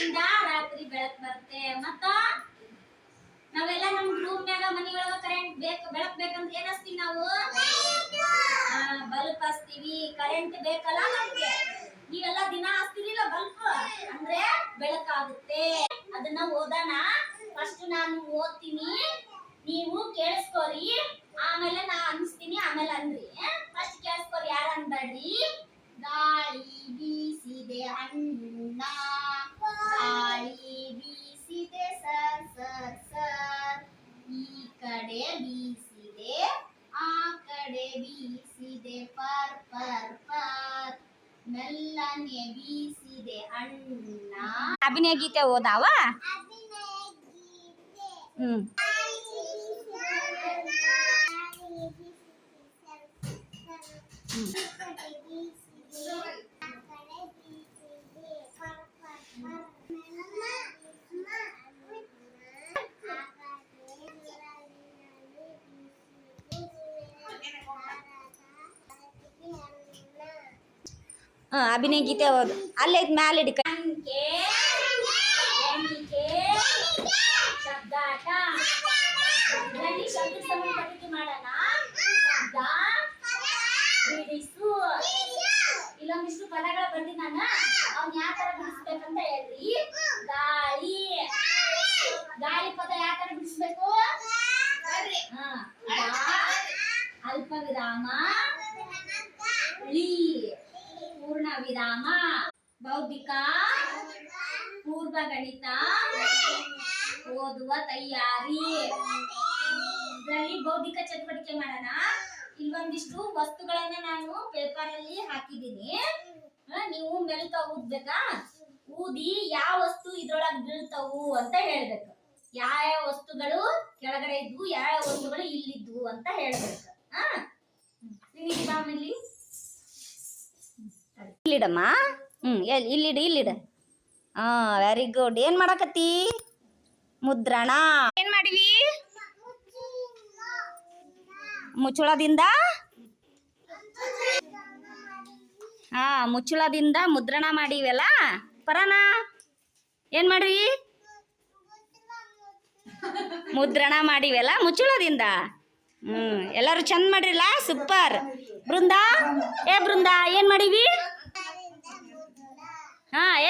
ಬೆಳಗಿನಿಂದ ರಾತ್ರಿ ಬೆಳಕ್ ಬರುತ್ತೆ. ಮತ್ತ ನಾವೆಲ್ಲ ನಮ್ ರೂಮ್ ನ್ಯಾಗ, ಮನಿಯೊಳಗ ಕರೆಂಟ್ ಬೇಕು, ಬೆಳಕ್ ಬೇಕಂದ್ರೆ ಏನ್ ನಾವು? ಬಲ್ಬ್ ಹಚ್ತೀವಿ. ಕರೆಂಟ್ ಬೇಕಲ್ಲ ನಮ್ಗೆ? ನೀವೆಲ್ಲ ದಿನ ಹಚ್ತಿದಿಲ್ಲ ಬಲ್ಪ್? ಅಂದ್ರೆ ಬೆಳಕಾಗುತ್ತೆ. ಅದನ್ನ ಓದೋಣ. ಫಸ್ಟ್ ನಾನು ಓದ್ತೀನಿ. ನೀವು ಕೇಳಿಸ್ಕೋರಿ. ಆಮೇಲೆ ನಾ ಅನ್ಸ್ತೀನಿ ಆಮೇಲೆ ಅಂದ್ರಿ. ಫಸ್ಟ್ ಕೇಳಿಸ್ಕೋರಿ, ಯಾರ ಅನ್ಬೇಡ್ರಿ? ಗಾಳಿ ಬೀಸಿದೆ, ಹಣ್ಣು ಕಡೆ ಬೀಸಿದೆ ಪರ್ ಪರ್ ಪರ್ ಮೆಲ್ಲನೆ ಬೀಸಿದೆ ಅಣ್ಣ ಅಭಿನಯ ಗೀತೆ ಓದಾವ ಹ್ಮ್ ಹಾ ಅಭಿನಯ ಗೀತೆ ಹೌದು ಅಲ್ಲೇ ಇದ್ ಮ್ಯಾಲೆ ಹಿಡಿಕ ಅಂಕೆ ಎಣಿಕೆ ಶಬ್ದಾಟ ಇದರಲ್ಲಿ ಶಬ್ದ ಸಂಬಂಧಪಟ್ಟಿದ್ದು ಮಾಡೋಣ ಶಬ್ದ ಬಿಡಿಸು ಇಲ್ಲೊಂದಿಷ್ಟು ಪದಗಳ ಬಂದಿ ನಾನು ಅವ್ನ ಯಾವ ತರ ಬಿಡಿಸ್ಬೇಕಂತ ಹೇಳ್ರಿ ಗಾಳಿ. ಗಾಳಿ ಪದ ಯಾವ ತರ ಬಿಡಿಸ್ಬೇಕು ಹಾ ವಿರಾಮ ಬೌದ್ಧಿಕ ಪೂರ್ವ ಗಣಿತ ಓದುವ ತಯಾರಿ. ಇದರಲ್ಲಿ ಬೌದ್ಧಿಕ ಚಟುವಟಿಕೆ ಮಾಡೋಣ. ಇಲ್ಲೊಂದಿಷ್ಟು ವಸ್ತುಗಳನ್ನ ನಾನು ಪೇಪರ್ ಅಲ್ಲಿ ಹಾಕಿದ್ದೀನಿ. ನೀವು ಮೆಲ್ಕ ಊದ್ಬೇಕಾ ಊದಿ ಯಾವ ವಸ್ತು ಇದ್ರೊಳಗೆ ಬೀಳ್ತವು ಅಂತ ಹೇಳ್ಬೇಕು. ಯಾವ ವಸ್ತುಗಳು ಕೆಳಗಡೆ ಇದ್ವು, ಯಾವ ವಸ್ತುಗಳು ಇಲ್ಲಿದ್ವು ಅಂತ ಹೇಳ್ಬೇಕು. ಹಾ? ನಿಮಗೆ ಬಾಮಲ್ಲಿ ಇಲ್ಲಿಡಮ್ಮ? ಹ್ಞೂ ಎಲ್ಲಿ ಇಲ್ಲಿಡ ಇಲ್ಲಿಡ ಹಾಂ ವೆರಿ ಗುಡ್ ಏನು ಮಾಡಕತ್ತಿ? ಮುದ್ರಣ. ಏನು ಮಾಡಿವಿ ಮುಚ್ಚುಳದಿಂದ? ಹಾಂ, ಮುಚ್ಚುಳದಿಂದ ಮುದ್ರಣ ಮಾಡಿವಲ್ಲ? ಪರಾನ, ಏನು ಮಾಡ್ರಿ? ಮುದ್ರಣ ಮಾಡಿವಲ್ಲ ಮುಚ್ಚುಳದಿಂದ? ಹ್ಞೂ ಎಲ್ಲರೂ ಚಂದ ಮಾಡಿರಲ್ಲ ಸೂಪರ್ ಬೃಂದ? ಏ ಬೃಂದ, ಏನು ಮಾಡಿವಿ ಹಾ ಏ ಬೃಂದ ಬೃಂದ